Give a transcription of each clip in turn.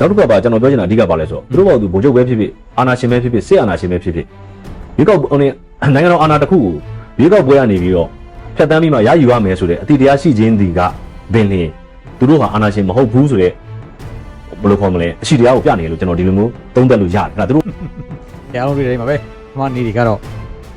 နောက်တစ်ခါပါကျွန်တော်ပြောချင်တာအဓိကပါလဲဆိုတော့သူတို့ဘောသူဗိုလ်ချုပ်ပဲဖြစ်ဖြစ်အာဏာရှင်ပဲဖြစ်ဖြစ်စစ်အာဏာရှင်ပဲဖြစ်ဖြစ်ရွေးကောက်ဟိုနေနိုင်ငံတော်အာဏာတစ်ခုကိုရွေးကောက်ပွဲကနေပြီးတော့ဖျက်ဆီးပြီးမှရယူရမယ်ဆိုတဲ့အတိတရားရှိခြင်းဒီကပင်လျင်သူတို့ဟာအာဏာရှင်မဟုတ်ဘူးဆိုတဲ့ဘယ်လိုခေါ်မလဲအရှိတရားကိုပြနေတယ်လို့ကျွန်တော်ဒီလိုမျိုးသုံးသပ်လို့ရတယ်အဲ့ဒါသူတို့။တရားလုံးတွေတိုင်းမှာပဲဒီမှာနေတွေကတော့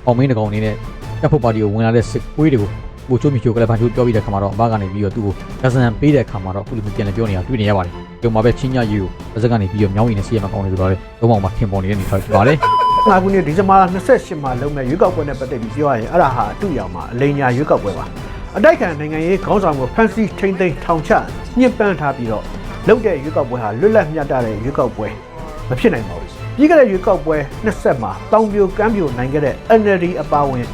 အောင်မင်းတကောင်အနေနဲ့တပ်ဖို့ပါတီကိုဝင်လာတဲ့စစ်ကွေးတွေကို ကိုချိုးမြချိုးကလည်းဘာချိုးပြောပြီးတဲ့ခါမှာတော့အဘကနေပြီးတော့သူ့ကိုကစံပေးတဲ့ခါမှာတော့အခုလိုမျိုးပြန်လည်ပြောနေတာတွေ့နေရပါတယ်။ဒီမှာပဲချင်းညယူကိုပါဇက်ကနေပြီးတော့မြောင်းရည်နဲ့စီးရမှာကောင်းနေဆိုတော့လေလုံးဝမှထင်ပေါ်နေတဲ့အနေထားဖြစ်ပါတယ်။ငါခုနှစ်ဒီဇင်ဘာ28မှာလုံးမဲ့ရွေးကောက်ပွဲနဲ့ပတ်သက်ပြီးပြောရရင်အဲ့ဒါဟာအတူရောင်မှာအလိညာရွေးကောက်ပွဲပါအတိုက်ခံနိုင်ငံရေးခေါင်းဆောင်ကိုဖန်ဆီးထိန်းသိမ်းထောင်ချညှစ်ပန်းထားပြီးတော့လုပ်တဲ့ရွေးကောက်ပွဲဟာလွတ်လပ်မျှတတဲ့ရွေးကောက်ပွဲမဖြစ်နိုင်ပါဘူးပြီးခဲ့တဲ့ရွေးကောက်ပွဲ20မှာတောင်ပြိုကမ်းပြိုနိုင်ခဲ့တဲ့ NLD အပါအဝင်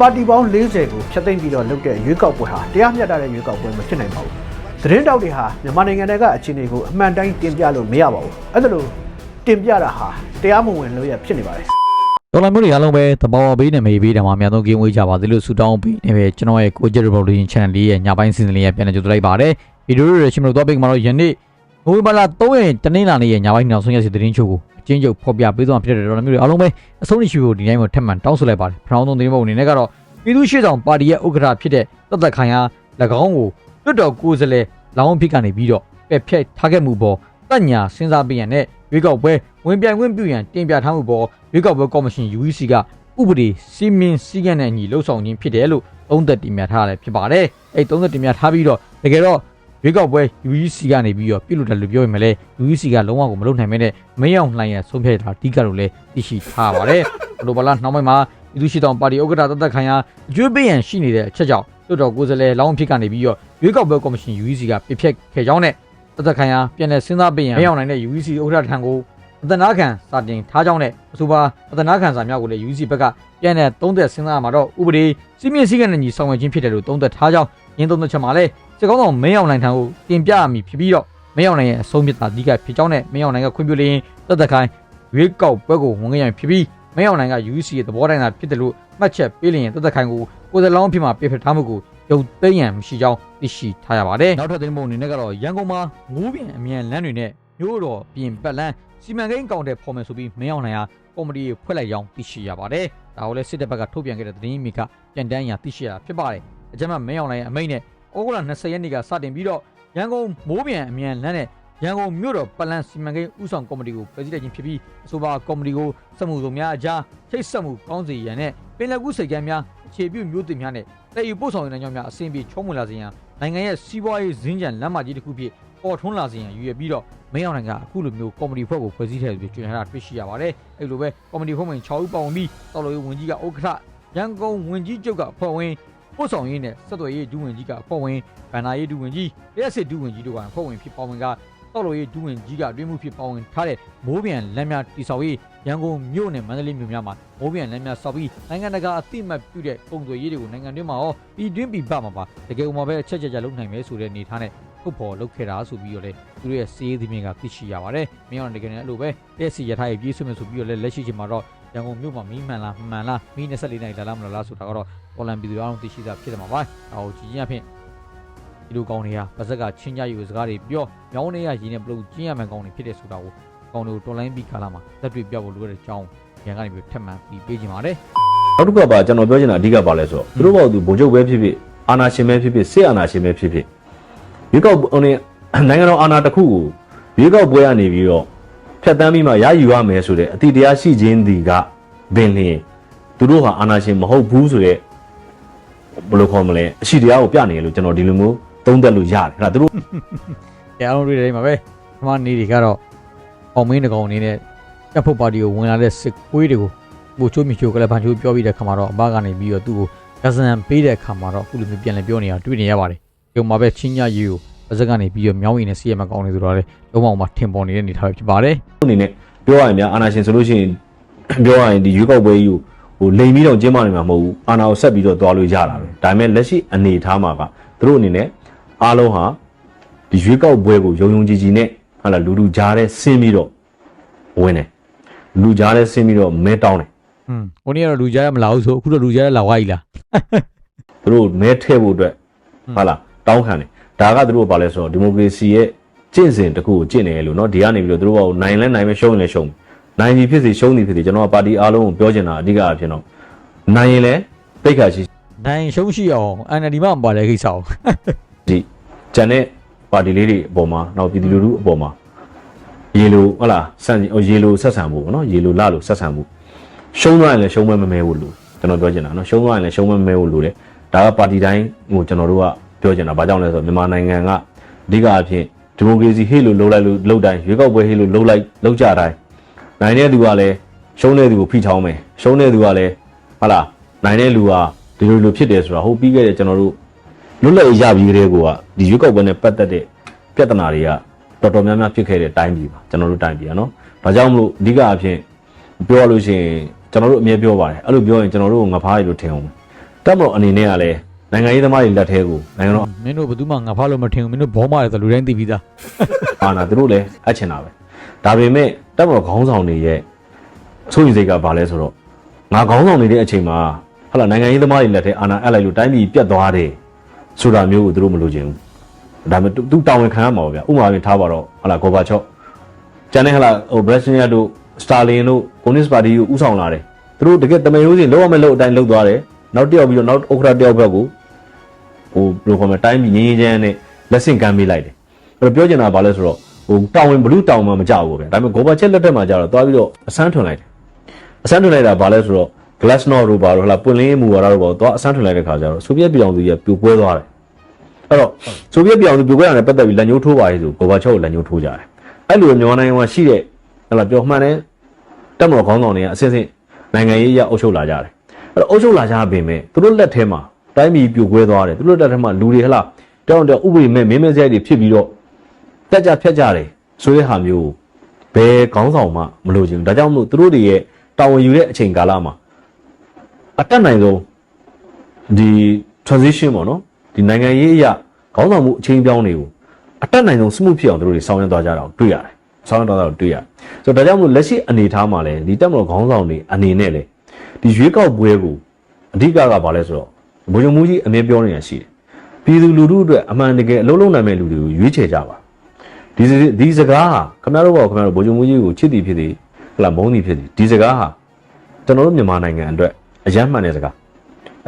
ပါတီပေါင်း40ကိုဖျက်သိမ်းပြီးတော့လုပ်တဲ့ရွေးကောက်ပွဲဟာတရားမျှတတဲ့ရွေးကောက်ပွဲမဖြစ်နိုင်ပါဘူးသတင်းတောက်တွေဟာမြန်မာနိုင်ငံတွေကအခြေအနေကိုအမှန်တိုင်းတင်ပြလို့မရပါဘူးအဲ့ဒါလို့တင်ပြတာဟာတရားမဝင်လို့ရဖြစ်နေပါတယ်ဒေါ်လာမျိုးတွေအားလုံးပဲသဘောပေးနေမေးပေးတယ်မှာအများဆုံးကင်းဝေးကြပါသေးလို့ဆုတောင်းပေးနေပဲကျွန်တော်ရဲ့ကိုဂျက်ရီဘော်လူရှင် channel လေးရဲ့ညပိုင်းစီစဉ်လေးရဲ့ပြန်လည်ကြိုဆိုလိုက်ပါတယ်ဗီဒီယိုတွေရှင်မလို့တော့ပေးမှာတော့ယနေ့ နိုဝင်ဘာလ3ရက်တနင်္လာနေ့ရဲ့ညပိုင်းနောက်ဆုံးရက်စီသတင်းချုပ်ကိုအချင်းချုပ်ဖော်ပြပေးသွားမှာဖြစ်တဲ့ဒေါ်လာမျိုးတွေအားလုံးပဲအဆုံးရှိဖို့ဒီတိုင်းမှာထပ်မံတောင်းဆိုလိုက်ပါတယ်ဖရောင်းသုံးသတင်းပုံအနေနဲ့ကတော့ပြည်သူ့ရှေ့ဆောင်ပါတီရဲ့ဥက္ကဋ္ဌဖြစ်တဲ့သက်သက်ခိုင်ဟာ၎င်းကိုလွတ်တော်ကိုယ်စားလှယ်လောင်းဖြစ်ကနေပြီးတော့ပယ်ဖျက်ထားခဲ့မှုပေါ်တက်ညာစဉ်းစားပေးရန်နဲ့ရွေးကောက်ပွဲဝင်ပြိုင်ခွင့်ပြုရန်တင်ပြထားမှုပေါ်ရွေးကောက်ပွဲကော်မရှင် UEC ကဥပဒေစီမင်းစည်းကမ်းနဲ့အညီလှုပ်ဆောင်ခြင်းဖြစ်တယ်လို့သုံးသက်တင်ပြထားရတယ်ဖြစ်ပါတယ်။အဲ့သုံးသက်တင်ပြထားပြီးတော့တကယ်တော့ ရွေးကောက်ပွဲ UEC ကနေပြီးတော့ပြုလုပ်တယ်လို့ပြောရင်လည်း UEC ကလုံးဝကိုမလုပ်နိုင်မဲနဲ့မင်းအောင်လှိုင်ရဆုံးဖြတ်တာအဓိကလို့လည်းသိရှိထားပါတယ်။ဘလိုပါလားနောက်ပိုင်းမှာပြည်သူ့ရှိတောင်ပါတီဥက္ကဋ္ဌတသက်ခိုင်ဟာအကျွေးပေးရန်ရှိနေတဲ့အချက်ကြောင့်လွှတ်တော်ကိုယ်စားလှယ်လောင်းဖြစ်ကနေပြီးတော့ရွေးကောက်ပွဲကော်မရှင် UEC ကပြစ်ဖျက်ခဲ့ကြောင်းနဲ့တသက်ခိုင်ဟာပြန်လည်စဉ်းစားပေးရန်မင်းအောင်လှိုင်နဲ့ UEC ဥက္ကဋ္ဌထံကိုအသနာခံစာတင်ထားကြောင်းနဲ့အဆိုပါအသနာခံစာများကိုလည်း UC ဘက်ကပြန်တဲ့သုံးသက်စဉ်းစားရမှာတော့ဥပဒေစီမင်းစည်းကမ်းနဲ့ညီဆောင်ရွက်ခြင်းဖြစ်တယ်လို့သုံးသက်ထားကြောင်းရင်းသုံးသက်ချက်မှာလည်း စစ်ကောင်းဆောင်မင်းအောင်လှိုင်ထံကိုတင်ပြရမည်ဖြစ်ပြီးတော့မင်းအောင်လှိုင်ရဲ့အဆုံးဖြတ်တာအဓိကဖြစ်ကြောင်းနဲ့မင်းအောင်လှိုင်ကခွင့်ပြုလျင်သက်သက်ခိုင်ရွေးကောက်ပွဲကိုဝင်ခဲ့ရန်ဖြစ်ပြီးမင်းအောင်လှိုင်က UC ရဲ့သဘောတိုင်းသာဖြစ်တယ်လို့မှတ်ချက်ပေးလျင်သက်သက်ခိုင်ကိုကိုယ်စားလောင်းဖြစ်မှာပြဖြစ်ထားမှုကိုရုပ်သိမ်းရန်မရှိကြောင်းသိရှိထားရပါတယ်နောက်ထပ်သတင်းပုံအနေနဲ့ကတော့ရန်ကုန်မှာငိုးပြင်အမြန်လမ်းတွေနဲ့မြို့တော်ပြင်ပတ်လန်းစီမံကိန်းကောင်တဲ့ဖော်မယ်ဆိုပြီးမင်းအောင်လှိုင်ဟာကော်မတီကိုဖွဲ့လိုက်ကြောင်းသိရှိရပါတယ်။ဒါကိုလည်းစစ်တပ်ဘက်ကထုတ်ပြန်ခဲ့တဲ့သတင်းမီကပြန်တန်းရသိရှိရတာဖြစ်ပါတယ်။အကြမ်းဖက်မင်းအောင်လှိုင်ရဲ့အမိန့်နဲ့ ဩဂုတ်လ20ရက်နေ့ကစတင်ပြီးတော့ရန်ကုန်မိုးပြန်အမြန်လမ်းနဲ့ရန်ကုန်မြို့တော်ပလန်စီမံကိန်းဥဆောင်ကော်မတီကိုဖွဲ့စည်းလိုက်ခြင်းဖြစ်ပြီးအဆိုပါကော်မတီကိုစက်မှုစုံများအကြားချိတ်ဆက်မှုကောင်းစီရန်နဲ့ပင်လယ်ကူးစိတ်ကမ်းများအခြေပြုမျိုးတင်များနဲ့တည်ယူပို့ဆောင်ရေးနိုင်ကြောင်းများအဆင်ပြေချုံးမွေလာစေရန်နိုင်ငံရဲ့စီးပွားရေးဇင်းကြံလမ်းမကြီးတစ်ခုဖြစ်ပေါ်ထွန်းလာစေရန်ရည်ရွယ်ပြီးတော့မင်းအောင်နိုင်ကအခုလိုမျိုးကော်မတီဖွဲ့ကိုဖွဲ့စည်းထည့်ပြီးကျွမ်းထားတာတွေ့ရှိရပါတယ်။အဲ့လိုပဲကော်မတီဖွဲ့ဝင်6ဦးပါဝင်ပြီးတော်လိုရေးဝင်ကြီးကဥက္ကဋ္ဌရန်ကုန်ဝင်ကြီးချုပ်ကအဖွဲ့ဝင် ပို့ဆောင်ရေးနဲ့ဆက်သွယ်ရေးဒုဝင်ကြီးကအဖွဲ့ဝင်ဗန္နာရေးဒုဝင်ကြီးရက်စစ်ဒုဝင်ကြီးတို့ကအဖွဲ့ဝင်ဖြစ်ပါဝင်ကတော်လိုရေးဒုဝင်ကြီးကတွင်းမှုဖြစ်ပါဝင်ထားတဲ့မိုးပြန်လမ်းများတိဆောက်ရေးရန်ကုန်မြို့နဲ့မန္တလေးမြို့များမှာမိုးပြန်လမ်းများဆောက်ပြီးနိုင်ငံတကာအသိအမှတ်ပြုတဲ့ပုံသွေးရေးတွေကိုနိုင်ငံတွင်းမှာရောပြည်တွင်းပြည်ပမှာပါတကယ်ဥမှာပဲအချက်ချက်ကြလုပ်နိုင်မယ်ဆိုတဲ့အနေထားနဲ့ထုတ်ဖော်လုပ်ခဲ့တာဆိုပြီးတော့လေသူတို့ရဲ့စီးရေးသမီးကသိရှိရပါတယ်။မင်းအောင်တကယ်လည်းအဲ့လိုပဲတဲ့စီရထားရေးပြေးဆွမယ်ဆိုပြီးတော့လည်းလက်ရှိချိန်မှာတော့ရန်ကုန်မြို့မှာမီးမှန်လားမမှန်လားမီး24နိုင်လာလားမလာလားဆိုတာကတော့ ပေါ်လန်ပြည်သူအားလုံးသိရှိတာဖြစ်တယ်မှာပါ။ဒါကိုကြည်ရင်အဖြစ်ဒီလိုကောင်းတွေကပါဇက်ကချင်းကြယူစကားတွေပြောမြောင်းနေရရင်းနဲ့ဘလို့ကျင်းရမှန်ကောင်းတွေဖြစ်တယ်ဆိုတာကိုကောင်းတွေကိုတော်လိုင်းပြီးခါလာမှာလက်တွေ့ပြဖို့လိုတဲ့အကြောင်းရန်ကနေပြီးထပ်မံပြီးပေးခြင်းပါတယ်နောက်တစ်ခါပါကျွန်တော်ပြောချင်တာအဓိကပါလဲဆိုတော့သူတို့ဘောသူဗိုလ်ချုပ်ပဲဖြစ်ဖြစ်အာဏာရှင်ပဲဖြစ်ဖြစ်စစ်အာဏာရှင်ပဲဖြစ်ဖြစ်ရွေးကောက်ဟိုနေနိုင်ငံတော်အာဏာတစ်ခုကိုရွေးကောက်ပွဲကနေပြီးတော့ဖျက်ဆီးပြီးမှရယူရမယ်ဆိုတဲ့အတိတရားရှိခြင်းဒီကပင်လျင်သူတို့ဟာအာဏာရှင်မဟုတ်ဘူးဆိုတဲ့ ဘယ်လိုခေါ်မလဲအရှိတရားကိုပြနေတယ်လို့ကျွန်တော်ဒီလိုမျိုးသုံးသပ်လို့ရတယ်အဲ့ဒါသူတို့။တရားလုံးတွေတိုင်းမှာပဲဒီမှာနေတွေကတော့အောင်မင်းတကောင်အနေနဲ့တပ်ဖို့ပါတီကိုဝင်လာတဲ့စစ်ကွေးတွေကိုကိုချိုးမြချိုးကလည်းဘာချိုးပြောပြီးတဲ့ခါမှာတော့အဘကနေပြီးတော့သူ့ကိုကစံပေးတဲ့ခါမှာတော့အခုလိုမျိုးပြန်လည်ပြောနေတာတွေ့နေရပါတယ်။ဒီမှာပဲချင်းညယူကိုပါဇက်ကနေပြီးတော့မြောင်းရည်နဲ့စီးရမှာကောင်းနေဆိုတော့လေလုံးဝမှထင်ပေါ်နေတဲ့အနေထားပဲဖြစ်ပါတယ်အနေနဲ့ပြောရရင်များအာဏာရှင်ဆိုလို့ရှိရင်ပြောရရင်ဒီရွေးကောက်ပွဲကြီးကို ဟိုလိမ်ပြီးတော့ကျင်းပနေမှာမဟုတ်ဘူးအာဏာကိုဆက်ပြီးတော့သွားလို့ရတာပဲဒါပေမဲ့လက်ရှိအနေအထားမှာကသူတို့အနေနဲ့အားလုံးဟာဒီရွေးကောက်ပွဲကိုယုံယုံကြည်ကြည်နဲ့ဟာလာလူလူကြားတဲ့ဆင်းပြီးတော့ဝင်တယ်လူကြားတဲ့ဆင်းပြီးတော့မဲတောင်းတယ် ။ဟွန်းဟိုနေ့ကတော့လူကြားရမလာဘူးဆိုအခုတော့လူကြားရလာဝါကြီးလား သူတို့မဲထည့်ဖို့အတွက်ဟာလာတောင်းခံတယ်ဒါကသူတို့ကဘာလဲဆိုတော့ဒီမိုကရေစီရဲ့ ကျင့်စဉ်တစ်ခုကိုကျင့်နေရလို့เนาะဒီကနေပြီးတော့သူတို့ကနိုင်လဲနိုင်မယ်ရှုံးရင်လဲရှုံးမယ် နိုင်ပြီဖြစ်စီရှုံးသည်ဖြစ်စီကျွန်တော်ကပါတီအားလုံးကိုပြောချင်တာအဓိကအဖြစ်တော့နိုင်ရင်လဲပိတ်ခါရှိနိုင်ရှုံးရှိအောင် NLD မှမပါတဲ့ကိစ္စအောင်ဒီဂျန်တဲ့ပါတီလေးတွေအပေါ်မှာနောက်ပြည်သူလူထုအပေါ်မှာရေလိုဟုတ်လားစံဟိုရေလိုဆက်ဆံဖို့ပေါ့နော်ရေလိုလာလို့ဆက်ဆံဖို့ရှုံးသွားရင်လည်းရှုံးမဲမမဲဖို့လို့ကျွန်တော်ပြောချင်တာနော်ရှုံးသွားရင်လည်းရှုံးမဲမမဲဖို့လို့လေဒါကပါတီတိုင်းဟိုကျွန်တော်တို့ကပြောချင်တာဘာကြောင့်လဲဆိုတော့မြန်မာနိုင်ငံကအဓိကအဖြစ်ဒီမိုကရေစီဟေ့လို့လှုပ်လိုက်လို့လှုပ်တိုင်းရွေးကောက်ပွဲဟေ့လို့လှုပ်လိုက်လှုပ်ကြတိုင်း နိုင်တဲ့သူကလည်းရှုံးတဲ့သူကိုဖိချောင်းမယ်ရှုံးတဲ့သူကလည်းဟုတ်လားနိုင်တဲ့လူကဒီလိုလိုဖြစ်တယ်ဆိုတာဟိုပြီးခဲ့တဲ့ကျွန်တော်တို့လွတ်လပ်ရေးရပြီးကလေးကဒီရွေးကောက်ပွဲနဲ့ပတ်သက်တဲ့ပြဿနာတွေကတော်တော်များများဖြစ်ခဲ့တဲ့တိုင်းပြည်ပါကျွန်တော်တို့တိုင်းပြည်ကနော်။ဒါကြောင့်မလို့အဓိကအဖြစ်ပြောရလို့ရှိရင်ကျွန်တော်တို့အမြဲပြောပါတယ်အဲ့လိုပြောရင်ကျွန်တော်တို့ငါဖားရလို့ထင်အောင်။တက်မလို့အနေနဲ့ကလည်းနိုင်ငံရေးသမားတွေလက်ထဲကိုနိုင်ငံတော်မင်းတို့ဘယ်သူမှငါဖားလို့မထင်ဘူးမင်းတို့ဘောမတယ်ဆိုလူတိုင်းသိပြီးသားအာဏာသူတို့လည်းအပ်ချင်တာပဲ။ဒါပေမဲ့ တက်မလို့ခေါင်းဆောင်တွေရဲ့ဆိုရင်စိတ်ကဘာလဲဆိုတော့ငါခေါင်းဆောင်နေတဲ့အချိန်မှာဟလာနိုင်ငံရေးသမားတွေလက်ထဲအာဏာအပ်လိုက်လို့တိုင်းပြည်ပြတ်သွားတယ်ဆိုတာမျိုးကိုသူတို့မလိုချင်ဘူးဒါပေမဲ့သူတာဝန်ခံရမှာပါဗျာဥပမာပြင်ထားပါတော့ဟလာဂေါ်ဘာချော့ကျန်တဲ့ဟလာဟိုဘရက်စနီယာတို့စတာလင်တို့ကွန်မြူနစ်ပါတီကိုဥဆောင်လာတယ်သူတို့တကယ်တမန်ရိုးစင်လောက်ရမယ့်လို့အတိုင်းလောက်သွားတယ်နောက်တစ်ယောက်ပြီးတော့နောက်ဥက္ကဋ္ဌတစ်ယောက်ဘက်ကိုဟိုဘယ်လိုခေါ်မလဲတိုင်းပြည်ငင်းငင်းချမ်းနဲ့လက်ဆင့်ကမ်းပေးလိုက်တယ်အဲ့တော့ပြောချင်တာဘာလဲဆိုတော့ ဟိုတာဝန်ဘလူးတာဝန်မှမကြောက်ဘူးဗျာဒါပေမဲ့ဂေါ်ဘာချက်လက်ထက်မှာကျတော့သွားပြီးတော့အစမ်းထွန်လိုက်တယ်အစမ်းထွန်လိုက်တာဘာလဲဆိုတော့ Glasnost တို့ဘာလို့ဟလာပွင့်လင်းမူဝါဒတို့ဘာလို့သွားအစမ်းထွန်လိုက်တဲ့ခါကျတော့ဆိုဗီယက်ပြည်အောင်စုကြီးကပြိုကွဲသွားတယ်အဲ့တော့ဆိုဗီယက်ပြောင်သူပြိုကွဲတာနဲ့ပတ်သက်ပြီးလက်ညှိုးထိုးပါရေးဆိုဂိုဘာချော့ကိုလက်ညှိုးထိုးကြတယ်အဲ့လိုမြန်မာနိုင်ငံမှာရှိတဲ့ဟလာပြောမှန်တယ်တက်မတော်ခေါင်းဆောင်တွေကအစစ်စစ်နိုင်ငံရေးရအုပ်ချုပ်လာကြတယ်အဲ့တော့အုပ်ချုပ်လာကြပေမဲ့သူတို့လက်ထဲမှာတိုင်းပြည်ပြိုကွဲသွားတယ်သူတို့လက်ထဲမှာလူတွေဟလာတောင်းတောင်းဥပဒေမဲ့မင်းမဲစရိုက်တွေဖြစ်ပြီးတော့ တက်ကြဖြတ်ကြတယ်ဆိုတဲ့ဟာမျိုးဘယ်ခေါင်းဆောင်မှမလိုချင်ဘူးဒါကြောင့်မလို့သူတို့တွေရဲ့တာဝန်ယူတဲ့အချိန်ကာလမှာအတက်နိုင်ဆုံးဒီ transition ပေါ့နော်ဒီနိုင်ငံရေးအရာခေါင်းဆောင်မှုအချင်းပြောင်းတွေကိုအတက်နိုင်ဆုံးစမှုဖြစ်အောင်တို့တွေဆောင်ရွက်သွားကြတာကိုတွေ့ရတယ်။ဆောင်ရွက်သွားတာကိုတွေ့ရတယ်။ဆိုတော့ဒါကြောင့်မို့လက်ရှိအနေအထားမှာလည်းဒီတက်မတော်ခေါင်းဆောင်တွေအနေနဲ့လည်းဒီရွေးကောက်ပွဲကိုအဓိကကဘာလဲဆိုတော့ဘုံညမူကြီးအမြဲပြောနေတာရှိတယ်။ပြည်သူလူထုအတွက်အမှန်တကယ်အလုံးလုံးနိုင်မဲ့လူတွေကိုရွေးချယ်ကြပါ။ ဒီစဒီစကားဟာခင်ဗျားတို့ဘောခင်ဗျားတို့ဘုံညမူကြီးကိုချစ်တီဖြစ်သည်ဟလာမုန်းသည်ဖြစ်သည်ဒီစကားဟာကျွန်တော်တို့မြန်မာနိုင်ငံအတွက်အယမ်းမှန်တဲ့စကား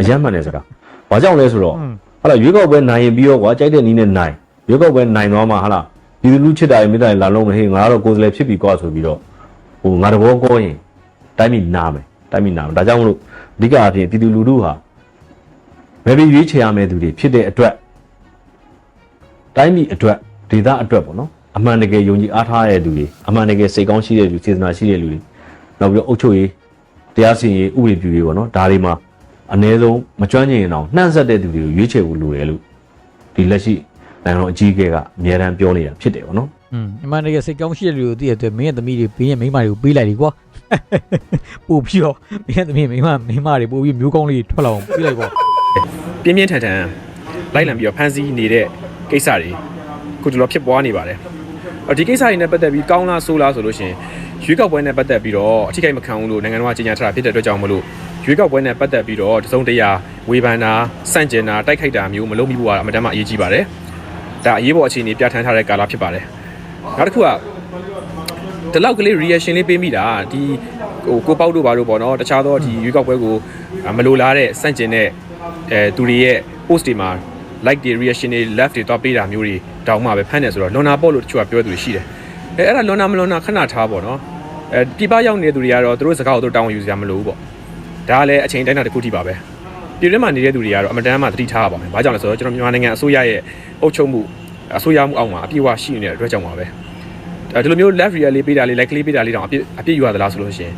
အယမ်းမှန်တဲ့စကား။ဘာကြောင့်လဲဆိုတော့ဟာလာရွေးကောက်ပွဲနိုင်ရင်ပြီးတော့ကွာကြိုက်တဲ့နီးနဲ့နိုင်ရွေးကောက်ပွဲနိုင်သွားမှာဟာလာဒီလူချစ်တာရင်မိသားလာလုံးမဟေးငါတော့ကိုယ်စလဲဖြစ်ပြီးကွာဆိုပြီးတော့ဟိုငါတဘောကောရင်တိုင်းပြည်နာမယ်တိုင်းပြည်နာမယ်ဒါကြောင့်မလို့အဓိကအဖြစ်ပြည်သူလူထုဟာဘယ်ပြီးရွေးချယ်ရမယ့်သူတွေဖြစ်တဲ့အတွက်တိုင်းပြည်အတွက်ဒေသအတွက်ပေါ့နော် အမှန်တကယ်ယုံကြည်အားထားရတဲ့သူတွေအမှန်တကယ်စိတ်ကောင်းရှိတဲ့လူစေတနာရှိတဲ့လူတွေနောက်ပြီးတော့အုပ်ချုပ်ရေးတရားစီရင်ရေးဥပဒေပြုရေးပေါ့နော်ဒါတွေမှာ အ ਨੇ ဆုံးမကျွမ်းကျင်ရင်တော့နှံ့ဆက်တဲ့သူတွေကိုရွေးချယ်ဖို့လိုတယ်လို့ဒီလက်ရှိနိုင်ငံတော်အကြီးအကဲကအများတမ်းပြောနေတာဖြစ်တယ်ဗောနော် อืมအမှန်တကယ်စိတ်ကောင်းရှိတဲ့လူကိုသိရတဲ့မင်းရဲ့သမီးတွေဘေးရဲ့မိန်းမတွေကိုပေးလိုက်လေကွာ ပို့ပြီးတော့မင်းရဲ့သမီးမိန်းမမိန်းမတွေပို့ပြီးမျိုးကောင်းလေးထွက်လာအောင်ပေးလိုက်ကွာ ပြင်းပြင်းထန်ထန်လိုက်လံပြီးတော့ဖန်ဆီးနေတဲ့ကိစ္စတွေခုတလောဖြစ်ပွားနေပါတယ်အော် ဒီကိစ္စတွေနဲ့ပတ်သက်ပြီးကောင်းလားဆိုးလားဆိုလို့ရှိရင်ရွေးကောက်ပွဲနဲ့ပတ်သက်ပြီးတော့အထိကိမခံဘူးလို့နိုင်ငံတော်ကကြေညာထားတာဖြစ်တဲ့အတွက်ကြောင့်မလို့ရွေးကောက်ပွဲနဲ့ပတ်သက်ပြီးတော့တစုံတရာဝေဖန်တာစန့်ကျင်တာတိုက်ခိုက်တာမျိုးမလုပ်မိဘူးကအမှန်တမ်းမှအရေးကြီးပါတယ်ဒါအရေးပေါ်အခြေအနေပြဋ္ဌာန်းထားတဲ့ကာလဖြစ်ပါတယ်နောက်တစ်ခုကဒီလောက်ကလေး reaction လေးပေးမိတာဒီဟိုကိုပေါက်တို့ဘာတို့ပေါ့နော်တခြားသောဒီရွေးကောက်ပွဲကိုမလိုလားတဲ့စန့်ကျင်တဲ့အဲသူတွေရဲ့ post တွေမှာ like တွေ reaction တွေ left တွေတော့ပေးတာမျိုးတွေတောင်းမှပဲဖမ်းတယ်ဆိုတော့လွန်နာပေါ့လို့တချို့ကပြောသူတွေရှိတယ်အဲအဲ့ဒါလွန်နာမလွန်နာခဏထားပေါ့နော်အဲပြပရောက်နေတဲ့သူတွေကတော့သူတို့စကားကိုသူတို့တောင်းယူစရာမလိုဘူးပေါ့ဒါကလည်းအချိန်တိုင်းတာတစ်ခုထိပါပဲပြည်တွင်းမှာနေတဲ့သူတွေကတော့အမတန်မှသတိထားရပါမယ်ဘာကြောင့်လဲဆိုတော့ကျွန်တော်မြန်မာနိုင်ငံအစိုးရရဲ့အုပ်ချုပ်မှုအစိုးရမှုအောက်မှာအပြည့်အဝရှိနေတဲ့အတွက်ကြောင့်ပါပဲအဲဒီလိုမျိုး left real လေးပေးတာလေး like ကလေးပေးတာလေးတောင်အပြစ်အပြစ်ယူရသလားဆိုလို့ရှိရင်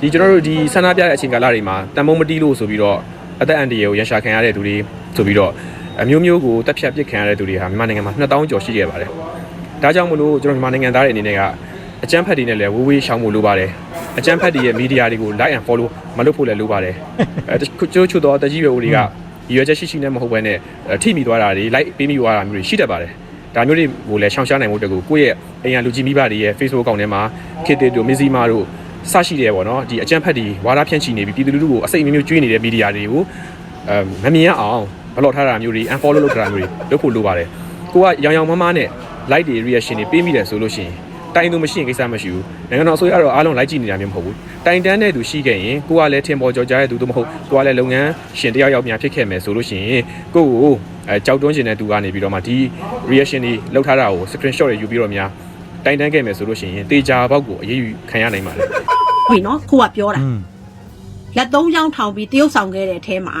ဒီကျွန်တော်တို့ဒီဆန္ဒပြတဲ့အချိန်ကာလတွေမှာတန်မုံမတီးလို့ဆိုပြီးတော့အသက်အန္တရာယ်ကိုရန်ရှာခံရတဲ့သူတွေဆိုပြီးတော့ အမျိုးမျိုးကိုတက်ဖြတ်ပစ်ခံရတဲ့သူတွေဟာမြန်မာနိုင်ငံမှာ2000ကျော်ရှိခဲ့ပါတယ်။ဒါကြောင့်မလို့ကျွန်တော်မြန်မာနိုင်ငံသားတွေအနေနဲ့ကအကြမ်းဖက်တွေနဲ့လည်းဝေးဝေးရှောင်ဖို့လိုပါတယ်။အကြမ်းဖက်တွေရဲ့ media တွေကို like and follow မလုပ်ဖို့လည်းလိုပါတယ်။အဲကျိုးချွတ်တော့တကြီးရွယ်ဦးတွေကရည်ရွယ်ချက်ရှိရှိနဲ့မဟုတ်ဘဲနဲ့ထိမိသွားတာတွေ like ပေးမိသွားတာမျိုးတွေရှိတတ်ပါတယ်။ဒါမျိုးတွေကိုလည်းရှောင်ရှားနိုင်ဖို့အတွက်ကိုကိုယ့်ရဲ့အိမ်ရလူကြီးမိဘတွေရဲ့ Facebook အကောင့်ထဲမှာခေတ္တတို့မီဇီမာတို့စရှိတယ်ပေါ့နော်ဒီအကြမ်းဖက်တွေဝါဒဖြန့်ချီနေပြီးပြည်သူလူထုကိုအစိတ်အမျိုးမျိုးကျွေးနေတဲ့မီဒီယာတွေကိုအဲမမြင်ရအောင် ဘလော့ထားတာမျိုးတွေ unfollow လုပ်ထားတာမျိုးတွေလုပ်ဖို့လိုပါတယ်ကိုကရောင်ရောင်မမနဲ့ like တွေ reaction တွေပေးမိတယ်ဆိုလို့ရှိရင်တိုင်သူမရှိရင်ကိစ္စမရှိဘူးနိုင်ငံတော်အစိုးရတော့အားလုံးလိုက်ကြည့်နေတာမျိုးမဟုတ်ဘူးတိုင်တန်းတဲ့သူရှိခဲ့ရင်ကိုကလည်းထင်ပေါ်ကြော်ကြားတဲ့သူတို့မဟုတ်ကိုကလည်းလုပ်ငန်းရှင်တယောက်ယောက်များဖြစ်ခဲ့မယ်ဆိုလို့ရှိရင်ကိုကိုအဲကြောက်တွန်းရှင်တဲ့သူကနေပြီးတော့မှဒီ reaction တွေလောက်ထားတာကို screenshot တွေယူပြီးတော့များတိုင်တန်းခဲ့မယ်ဆိုလို့ရှိရင်တေချာဘောက်ကိုအရေးယူခံရနိုင်ပါတယ်ပြီနော်ခုကပြောတာอืมလက်သုံးချောင်းထောင်ပြီးတရုတ်ဆောင်ခဲ့တဲ့အထဲမှာ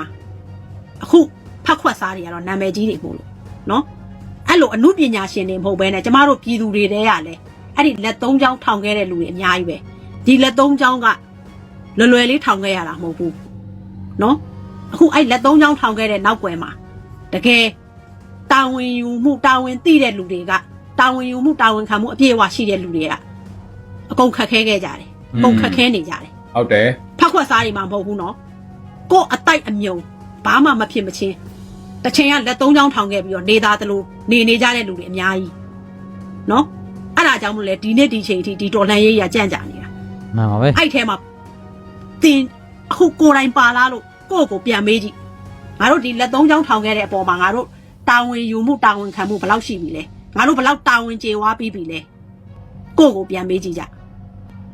အခု ဖက်ခွက်စားတွေကတော့နာမည်ကြီးတွေမို့လို့နော်အဲ့လိုအမှုပညာရှင်တွေမဟုတ်ဘဲနဲ့ကျမတို့ပြည်သူတွေတဲရလဲအဲ့ဒီလက်သုံးချောင်းထောင်ခဲ့တဲ့လူတွေအများကြီးပဲဒီလက်သုံးချောင်းကလွယ်လွယ်လေးထောင်ခဲ့ရတာမဟုတ်ဘူးနော်အခုအဲ့လက်သုံးချောင်းထောင်ခဲ့တဲ့နောက်ွယ်မှာတကယ်တာဝန်ယူမှုတာဝန်သိတဲ့လူတွေကတာဝန်ယူမှုတာဝန်ခံမှုအပြည့်အဝရှိတဲ့လူတွေကအကုန်ခက်ခဲခဲ့ကြတယ်အကုန်ခက်ခဲနေကြတယ်ဟုတ်တယ်ဖက်ခွက်စားရီမှာမဟုတ်ဘူးနော်ကို့အတိုက်အမြုံဘာမှမဖြစ်မချင်း တစ်ချိန်ကလက်သုံးချောင်းထောင်ခဲ့ပြီးတော့နေသားသလိုနေနေကြတဲ့လူတွေအများကြီးနော်အဲ့ဒါကြောင့်မလို့လေဒီနေ့ဒီချိန်အထိဒီတော်လှန်ရေးရကြံ့ကြာနေတာမှန်ပါပဲအဲ့ထဲမှာတင်အခုကိုယ်တိုင်ပါလာလို့ကိုယ့်ကိုပြန်မေးကြည့်ငါတို့ဒီလက်သုံးချောင်းထောင်ခဲ့တဲ့အပေါ်မှာငါတို့တာဝန်ယူမှုတာဝန်ခံမှုဘယ်လောက်ရှိပြီလဲငါတို့ဘယ်လောက်တာဝန်ကျေဝါပြီးပြီလဲကိုယ့်ကိုပြန်မေးကြည့်ကြ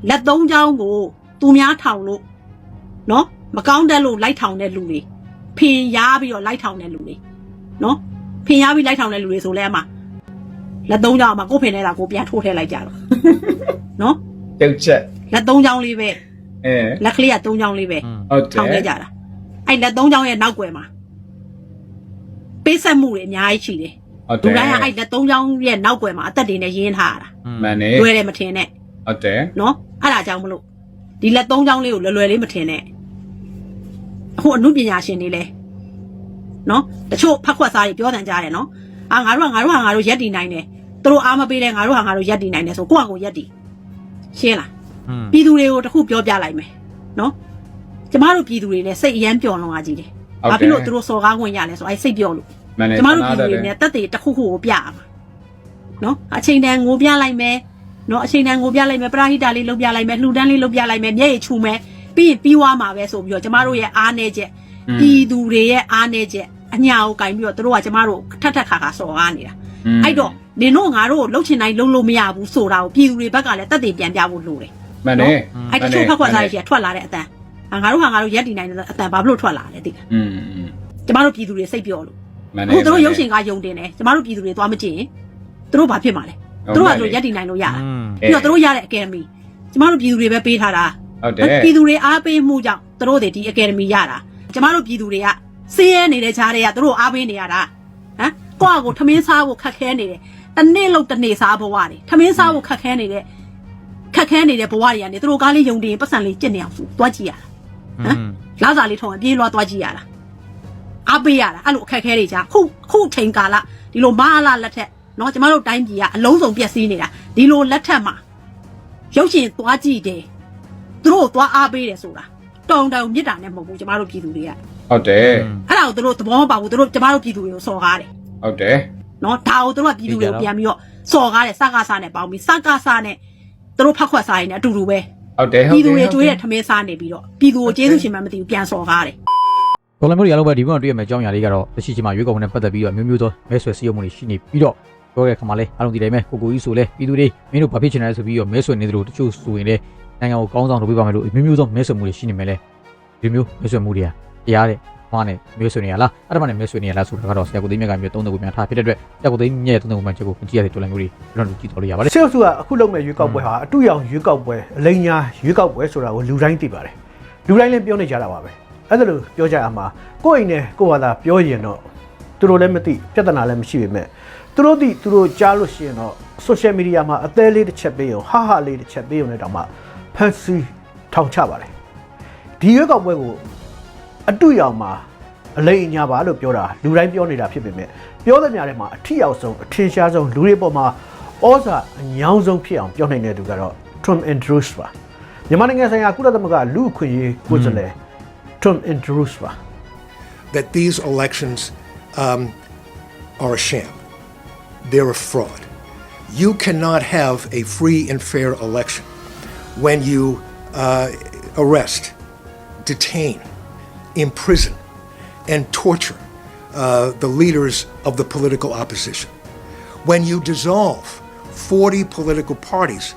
လက်သုံးချောင်းကိုသူများထောင်လို့နော်မကောင်းတဲ့လို့လိုက်ထောင်တဲ့လူတွေ ဖင်ရပြီးတော့လိုက်ထောင်တဲ့လူတွေနော်ဖင်ရပြီးလိုက်ထောင်တဲ့လူတွေဆိုလဲအမလက်သုံးချောင်းအမကိုဖင်ထဲလာကိုပြန်ထိုးထဲလိုက်ကြတော့နော်တုတ်ချက်လက်သုံးချောင်းလေးပဲအဲလက်ကလေးကသုံးချောင်းလေးပဲဟုတ်တယ်ထောင်ထဲကြတာအဲ့လက်သုံးချောင်းရဲ့နောက်ွယ်မှာပေးဆက်မှုတွေအများကြီးရှိတယ်ဟုတ်တယ်လူတိုင်းကအဲ့လက်သုံးချောင်းရဲ့နောက်ွယ်မှာအသက်တွေနဲ့ရင်းထားတာမှန်တယ်တွေ့တယ်မထင်နဲ့ဟုတ်တယ်နော်အဲ့ဒါကြောင့်မလို့ဒီလက်သုံးချောင်းလေးကိုလွယ်လွယ်လေးမထင်နဲ့ အခုအမှုပညာရှင်တွေလဲနော်တချို့ဖက်ခွက်စားတွေပြောတန်ကြတယ်နော်အာငါတို့ကငါတို့ကငါတို့ရက်တည်နိုင်တယ်သူတို့အားမပေးလဲငါတို့ကငါတို့ရက်တည်နိုင်တယ်ဆိုကိုယ့်အကိုရက်တည်ရှင်းလားอืมပြည်သူတွေကိုတစ်ခုပြောပြလိုက်မယ်နော်ကျမတို့ပြည်သူတွေလည်းစိတ်အယမ်းပျော်လွန်သွားကြည့်တယ်ဘာဖြစ်လို့သူတို့စော်ကားဝင်ရလဲဆိုအဲ့စိတ်ပျော်လို့မှန်တယ်ကျမတို့ပြည်သူတွေနဲ့တက်တည်တစ်ခုခုကိုပြရမှာနော်အချိန်တန်ငိုပြလိုက်မယ်နော်အချိန်တန်ငိုပြလိုက်မယ်ပရာဟိတာလေးလုပ်ပြလိုက်မယ်လှူဒန်းလေးလုပ်ပြလိုက်မယ်မျက်ရည်ချူမယ် ပြီးပြီးွားမှာပဲဆိုပြီးတော့ကျမတို့ရဲ့အားနေချက်ပြည်သူတွေရဲ့အားနေချက်အညာကိုကင်ပြီးတော့တို့ကကျမတို့ထက်ထက်ခါခါစော်ကားနေတာအဲ့တော့နင်တို့ငါတို့လှုပ်ချင်တိုင်းလှုပ်လို့မရဘူးဆိုတာကိုပြည်သူတွေဘက်ကလည်းတတ်သိပြန်ပြဖို့လိုတယ်မှန်တယ်အဲ့တချို့ဖက်ခွက်သားတွေထွက်လာတဲ့အတန်ငါတို့ဟာငါတို့ရက်တည်နိုင်တဲ့အတန်ဘာလို့ထွက်လာလဲတိကအင်းကျမတို့ပြည်သူတွေစိတ်ပြောလို့မှန်တယ်တို့ရုပ်ရှင်ကယုံတင်တယ်ကျမတို့ပြည်သူတွေသွားမကြည့်ရင်တို့ဘာဖြစ်မှာလဲတို့ကတို့ရက်တည်နိုင်လို့ရတာပြီးတော့တို့ရတဲ့အကယ်ဒမီကျမတို့ပြည်သူတွေပဲပေးထားတာ ဟုတ်တယ်ပြည်သူတွေအားပေးမှုကြောင့်သူတို့တွေဒီအကယ်ဒမီရတာကျမတို့ပြည်သူတွေကဆင်းရဲနေတဲ့ကြားတွေကသူတို့အားပေးနေရတာဟမ်ကိုယ့်အကိုထမင်းစားဖို့ခက်ခဲနေတယ်တနေ့လုံးတနေ့စားဘဝတွေထမင်းစားဖို့ခက်ခဲနေတဲ့ခက်ခဲနေတဲ့ဘဝတွေကနေသူတို့ကားလေးယုံတင်ပတ်စံလေးကျင့်နေအောင်သူသွားကြည့်ရတာဟမ်လာစာလေးထုံအပြေးလွှားသွားကြည့်ရတာအားပေးရတာအဲ့လိုအခက်ခဲတွေကြာခုခုချိန်ကာလဒီလိုမဟာလလက်ထက်နော်ကျမတို့တိုင်းပြည်ကအလုံးစုံပြည့်စည်နေတာဒီလိုလက်ထက်မှာရုပ်ရှင်သွားကြည့်တယ် သူတို့သွားအားပေးတယ်ဆိုတာတောင်တောင်မြစ်တာနဲ့မဟုတ်ဘူးကျမတို့ပြည်သူတွေကဟုတ်တယ်အဲ့ဒါကိုသူတို့သဘောမပေါက်ဘူးသူတို့ကျမတို့ပြည်သူတွေကိုစော်ကားတယ်ဟုတ်တယ်နော်ဒါကိုသူတို့ကပြည်သူတွေကိုပြန်ပြီးတော့စော်ကားတယ်စကားစားနဲ့ပေါင်းပြီးစကားစားနဲ့သူတို့ဖက်ခွက်စားရင်အတူတူပဲဟုတ်တယ်ဟုတ်တယ်ပြည်သူတွေတွေးရထမင်းစားနေပြီးတော့ပြည်သူကိုကျေးဇူးရှင်မှမသိဘူးပြန်စော်ကားတယ်တော်လမျိုးတွေအားလုံးပဲဒီဘက်တွေ့ရမယ့်အကြောင်းအရာလေးကတော့တရှိချင်မှာရွေးကောက်မှုနဲ့ပတ်သက်ပြီးတော့မျိုးမျိုးသောမဲဆွယ်စည်းရုံးမှုတွေရှိနေပြီးတော့ပြောတဲ့ခါမှာလဲအားလုံးဒီတိုင်းပဲကိုကိုကြီးဆိုလဲပြည်သူတွေမင်းတို့ဘာဖြစ်ချင်လဲဆိုပြီးတော့မဲဆွယ်နေတယ်လို့တချို့ဆိုရင်လဲ နိုင်ငံကိုကောင်းဆောင်လုပ်ပေးပါမယ်လို့မျိုးမျိုးသောမဲဆွယ်မှုတွေရှိနေမယ်လဲဒီမျိုးမဲဆွယ်မှုတွေကတရားတဲ့မှားနဲ့မဲဆွယ်နေရလားအဲ့ဒါမှနဲ့မဲဆွယ်နေရလားဆိုတာကတော့ဆရာကိုသိမြတ်ကမျိုးသုံးတဲ့ကိုများထားဖြစ်တဲ့အတွက်ဆရာကိုသိမြတ်ရဲ့သုံးတဲ့ကိုမှချက်ကိုကြည့်ရတဲ့တော်လည်းမျိုးတွေကျွန်တော်တို့ကြည့်တော်လို့ရပါတယ်စစ်အုပ်စုကအခုလုပ်မဲ့ရွေးကောက်ပွဲဟာအတူရောင်ရွေးကောက်ပွဲအလိမ်ညာရွေးကောက်ပွဲဆိုတာကိုလူတိုင်းသိပါတယ်လူတိုင်းလည်းပြောနေကြတာပါပဲအဲ့ဒါလို့ပြောကြရမှာကိုယ့်အိမ်နဲ့ကိုယ့်ဘာသာပြောရင်တော့သူတို့လည်းမသိပြဿနာလည်းမရှိပေမဲ့သူတို့သိသူတို့ကြားလို့ရှိရင်တော့ social media မှာအသေးလေးတစ်ချက်ပေးရုံဟာဟာလေးတစ်ချက်ပေးရုံနဲ့တောင်မှ ဖန်စီထောင်ချပါတယ်ဒီရွေးကောက်ပွဲကိုအတူရောင်မှာအလိမ်အညာပါလို့ပြောတာလူတိုင်းပြောနေတာဖြစ်ပေမဲ့ပြောတဲ့များထဲမှာအထီရောက်ဆုံးအထင်ရှားဆုံးလူတွေပေါ်မှာဩဇာအညောင်းဆုံးဖြစ်အောင်ပြောနိုင်တဲ့သူကတော့ Trump Andrews ပါမြန်မာနိုင်ငံဆိုင်ရာကုလသမဂ္ဂလူ့အခွင့်အရေးကိုယ်စားလှယ် Trump Andrews ပါ that these elections um, are a sham. They're a fraud. You cannot have a free and fair election when you uh, arrest, detain, imprison, and torture uh, the leaders of the political opposition. when you dissolve 40 political parties,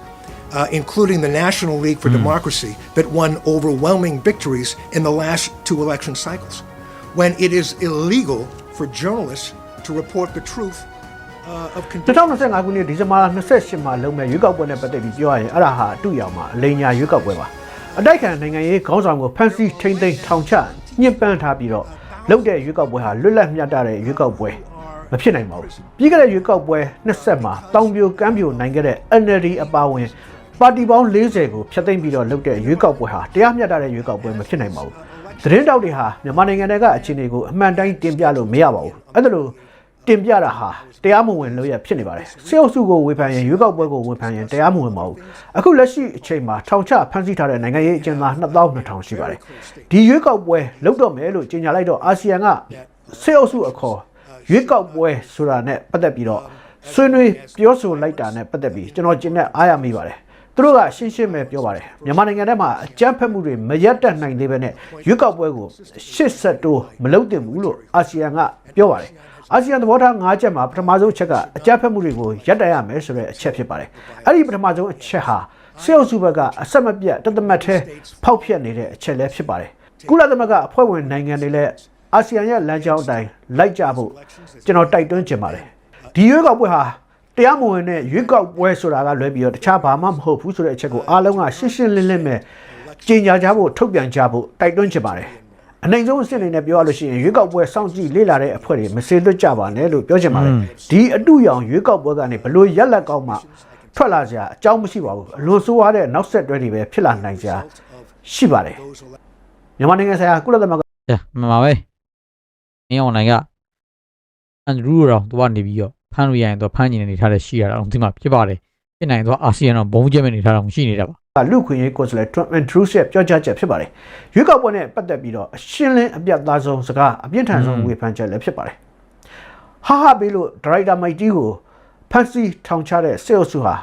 uh, including the National League for Democracy, that won overwhelming victories in the last two election cycles, when it is illegal for journalists to report the truth. 2025ခုနှစ်ဒီဇင်ဘာလ28မှာလုပ်မဲ့ရွေးကောက်ပွဲနဲ့ပတ်သက်ပြီးပြောရရင်အဲ့ဒါဟာအတူရောင်မှာအလိညာရွေးကောက်ပွဲပါအတိုက်ခံနိုင်ငံရေးခေါင်းဆောင်ကိုဖမ်းဆီးထိန်းသိမ်းထောင်ချညှဉ်းပန်းထားပြီးတော့လုပ်တဲ့ရွေးကောက်ပွဲဟာလွတ်လပ်မျှတတဲ့ရွေးကောက်ပွဲမဖြစ်နိုင်ပါဘူးပြီးခဲ့တဲ့ရွေးကောက်ပွဲ20မှာတောင်ပြိုကမ်းပြိုနိုင်ခဲ့တဲ့ NLD အပါအဝင်ပါတီပေါင်း40ကိုဖျက်သိမ်းပြီးတော့လုပ်တဲ့ရွေးကောက်ပွဲဟာတရားမျှတတဲ့ရွေးကောက်ပွဲမဖြစ်နိုင်ပါဘူးသတင်းတောက်တွေဟာမြန်မာနိုင်ငံတွေကအခြေအနေကိုအမှန်တိုင်းတင်ပြလို့မရပါဘူးအဲ့ဒါလို့ တင်ပြတာဟာတရားမဝင်လို့ရဖြစ်နေပါတယ်စေအုပ်စုကိုဝေဖန်ရင်ရွေးကောက်ပွဲကိုဝေဖန်ရင်တရားမဝင်ပါဘူးအခုလက်ရှိအချိန်မှာထောင်ချဖမ်းဆီးထားတဲ့နိုင်ငံရေးအကျဉ်းသား2200ရှိပါတယ်ဒီရွေးကောက်ပွဲလုပ်တော့မယ်လို့ကြေညာလိုက်တော့အာဆီယံကစေအုပ်စုအခေါ်ရွေးကောက်ပွဲဆိုတာနဲ့ပတ်သက်ပြီးတော့ဆွေးနွေးပြောဆိုလိုက်တာနဲ့ပတ်သက်ပြီးကျွန်တော်ကျင်တဲ့အားရမိပါတယ်သူတို့ကရှင်းရှင်းပဲပြောပါတယ်မြန်မာနိုင်ငံထဲမှာအကြမ်းဖက်မှုတွေမရက်တက်နိုင်သေးပဲနဲ့ရွေးကောက်ပွဲကိုရှစ်ဆက်တိုးမလုပ်သင့်ဘူးလို့အာဆီယံကပြောပါတယ် အာဆီယံသဘောထား၅ချက်မှာပထမဆုံးအချက်ကအကြမ်းဖက်မှုတွေကိုရပ်တန့်ရမယ်ဆိုတဲ့အချက်ဖြစ်ပါတယ်အဲ့ဒီပထမဆုံးအချက်ဟာစေအုပ်စုဘက်ကအဆက်မပြတ်တသမတ်သေးဖောက်ဖျက်နေတဲ့အချက်လည်းဖြစ်ပါတယ်ကုလသမဂ္ဂအဖွဲ့ဝင်နိုင်ငံတွေလည်းအာဆီယံရဲ့လမ်းကြောင်းအတိုင်းလိုက်ကြဖို့ကျွန်တော်တိုက်တွန်းချင်ပါတယ်ဒီရွေးကောက်ပွဲဟာတရားမဝင်တဲ့ရွေးကောက်ပွဲဆိုတာကလွဲပြီးတော့တခြားဘာမှမဟုတ်ဘူးဆိုတဲ့အချက်ကိုအားလုံးကရှင်းရှင်းလင်းလင်းပဲကြေညာကြဖို့ထုတ်ပြန်ကြဖို့တိုက်တွန်းချင်ပါတယ် အနိုင်ဆုံးအစ်စ်အနေနဲ့ပြောရလို့ရှိရင်ရွေးကောက်ပွဲစောင့်ကြည့်လေ့လာတဲ့အဖွဲ့တွေမစေလွတ်ကြပါနဲ့လို့ပြောချင်ပါတယ်ဒီအတူရောင်ရွေးကောက်ပွဲကနေဘလို့ရက်လက်ကောင်းမှထွက်လာကြအကြောင်းမရှိပါဘူးအလွန်ဆိုးရတဲ့နောက်ဆက်တွဲတွေပဲဖြစ်လာနိုင်ကြရှိပါတယ်မြန်မာနိုင်ငံဆိုင်ရာကုလသမဂ္ဂ။မှန်ပါပဲ။အင်းအောင်နိုင်ကအန်ဒရူရောသူကနေပြီးတော့ဖမ်းလို့ရရင်သူဖမ်းကျင်နေထားတဲ့ရှိရတာအောင်ဒီမှာဖြစ်ပါတယ်။ဖြစ်နိုင်တော့အာဆီယံတော့ဘုံကျဲမဲ့နေထားတာရှိနေတာပါ ကလူခွင့်ရေးကိုယ်စားလှယ် Trump and Truth ရဲ့ပြောကြားချက်ဖြစ်ပါတယ်။ရွေးကောက်ပွဲနဲ့ပတ်သက်ပြီးတော့အရှင်းလင်းအပြတ်သားဆုံးစကားအပြင်းထန်ဆုံးဝေဖန်ချက်လည်းဖြစ်ပါတယ်။ဟာဟာပေးလို့ဒရိုက်တာမိုက်တီကိုဖန်စီထောင်ချတဲ့စေအုပ်စုဟာ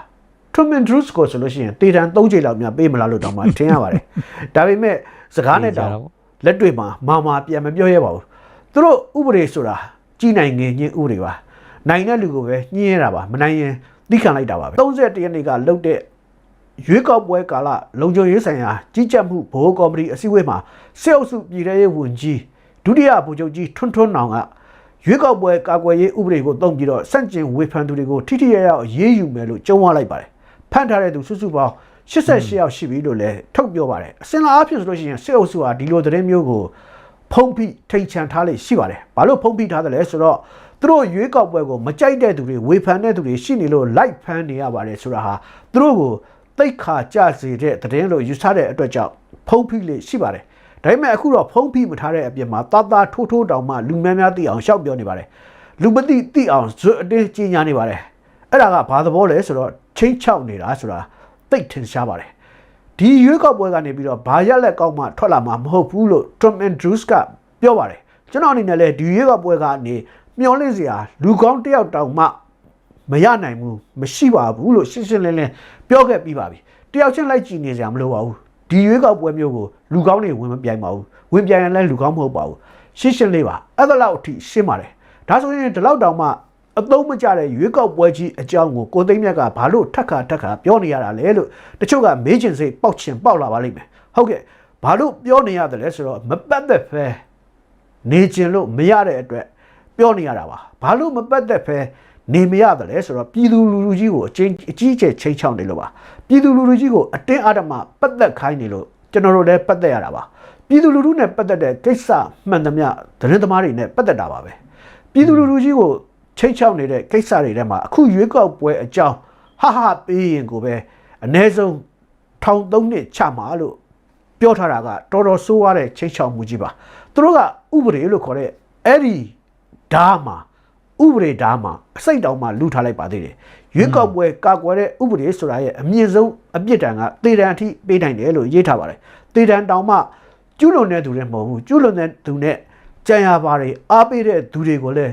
Trump and Truth ကိုဆိုလို့ရှိရင်တေတံ၃ချိန်လောက်များပေးမလားလို့တောင်မှထင်ရပါတယ်။ဒါပေမဲ့စကားနဲ့တောင်လက်တွေ့မှာမာမာပြန်မပြောရပါဘူး။သူတို့ဥပဒေဆိုတာကြီးနိုင်ငယ်ညင်းဥပဒေပါ။နိုင်တဲ့လူကိုပဲညှင်းရတာပါမနိုင်ရင်သိခံလိုက်တာပါပဲ။31ရက်နေ့ကလုတ်တဲ့ ရွေးကောက်ပွဲကာလလုံခြုံရေးဆိုင်ရာကြီးကြပ်မှုဘိုးကော်မတီအစည်းအဝေးမှာစစ်အုပ်စုပြည်ထရေးဝန်ကြီးဒုတိယဗိုလ်ချုပ်ကြီးထွန်းထွန်းနောင်ကရွေးကောက်ပွဲကာကွယ်ရေးဥပဒေကိုတုံ့ပြီးတော့စန့်ကျင်ဝေဖန်သူတွေကိုထိထိရရအရေးယူမယ်လို့ကြုံဝါလိုက်ပါတယ်ဖန်ထားတဲ့သူစုစုပေါင်း88ယောက်ရှိပြီလို့လည်းထုတ်ပြောပါတယ်အစင်လာအဖြစ်ဆိုလို့ရှိရင်စစ်အုပ်စုဟာဒီလိုသတင်းမျိုးကိုဖုံးဖိထိန်ချန်ထားလေရှိပါတယ်ဘာလို့ဖုံးဖိထားတယ်လဲဆိုတော့သူတို့ရွေးကောက်ပွဲကိုမကြိုက်တဲ့သူတွေဝေဖန်တဲ့သူတွေရှိနေလို့လိုက်ဖမ်းနေရပါတယ်ဆိုတာဟာသူတို့ကို တိတ်ခါကြစေတဲ့သတင်းလို့ယူဆတဲ့အတွက်ကြောင့်ဖုံးဖိလေးရှိပါတယ်။ဒါပေမဲ့အခုတော့ဖုံးဖိမထားတဲ့အပြင်မှာတာတာထိုးထိုးတောင်မှလူများများသိအောင်ရှောက်ပြောနေပါတယ်။လူမသိသိအောင်ဇွတ်အတင်းကြီးညာနေပါတယ်။အဲ့ဒါကဘာသဘောလဲဆိုတော့ချင်းချောက်နေတာဆိုတာသိတ်ထင်ရှားပါတယ်။ဒီရွေးကောက်ပွဲကနေပြီးတော့ဘာရက်လက်ကောက်မှထွက်လာမှာမဟုတ်ဘူးလို့ Tom Andrews ကပြောပါတယ်။ကျွန်တော်အနေနဲ့လည်းဒီရွေးကောက်ပွဲကနေမျောလင့်စရာလူကောင်းတစ်ယောက်တောင်မှ မရနိုင်ဘူးမရှိပါဘူးလို့ရှင်းရှင်းလင်းလင်းပြောခဲ့ပြီးပါပြီတယောက်ချင်းလိုက်ကြည့်နေကြမလို့ပါဘူးဒီရွေးကောက်ပွဲမျိုးကိုလူကောင်းတွေဝင်မပြိုင်ပါဘူးဝင်ပြိုင်ရင်လည်းလူကောင်းမဟုတ်ပါဘူးရှင်းရှင်းလေးပါအဲ့ဒါလောက်အထိရှင်းပါတယ်ဒါဆိုရင်ဒီလောက်တောင်မှအသုံးမကျတဲ့ရွေးကောက်ပွဲကြီးအကြောင်းကိုကိုသိန်းမြတ်ကဘာလို့ထက်ခါထက်ခါပြောနေရတာလဲလို့တချို့ကမေးချင်စိတ်ပေါက်ချင်ပေါက်လာပါလိမ့်မယ်ဟုတ်ကဲ့ဘာလို့ပြောနေရတယ်လဲဆိုတော့မပတ်သက်ဖဲနေခြင်းလို့မရတဲ့အတွက်ပြောနေရတာပါဘာလို့မပတ်သက်ဖဲ နေမရတယ်လဲဆိုတော့ပြည်သူလူထုကြီးကိုအချင်းအကြီးအကျယ်ချိန်ချောက်နေလို့ပါပြည်သူလူထုကြီးကိုအတင်းအဓမ္မပတ်သက်ခိုင်းနေလို့ကျွန်တော်တို့လည်းပတ်သက်ရတာပါပြည်သူလူထုနဲ့ပတ်သက်တဲ့ကိစ္စမှန်သမျှသတင်းသမားတွေနဲ့ပတ်သက်တာပါပဲပြည်သူလူထုကြီးကိုချိန်ချောက်နေတဲ့ကိစ္စတွေထဲမှာအခုရွေးကောက်ပွဲအကြောင်းဟာဟာပေးရင်ကိုပဲအ ਨੇ ဆုံးထောင်သုံးနှစ်ချမှာလို့ပြောထားတာကတော်တော်ဆိုးရတဲ့ချိတ်ချောင်မှုကြီးပါသူတို့ကဥပဒေလို့ခေါ်တဲ့အဲ့ဒီဓာတ်မှာ ဥပဒေဓာတ်မှာအစိတ်တောင်မှလူထားလိုက်ပါသေးတယ်ရွေးကောက်ပွဲကာကွယ်တဲ့ဥပဒေဆိုတာရဲ့အမြင့်ဆုံးအပြစ်ဒဏ်ကတေတံအထိပေးနိုင်တယ်လို့ရေးထားပါတယ်တေတံတောင်မှကျူးလွန်တဲ့သူတွေမဟုတ်ဘူးကျူးလွန်တဲ့သူနဲ့ကြံရပါတွေအားပေးတဲ့သူတွေကိုလည်း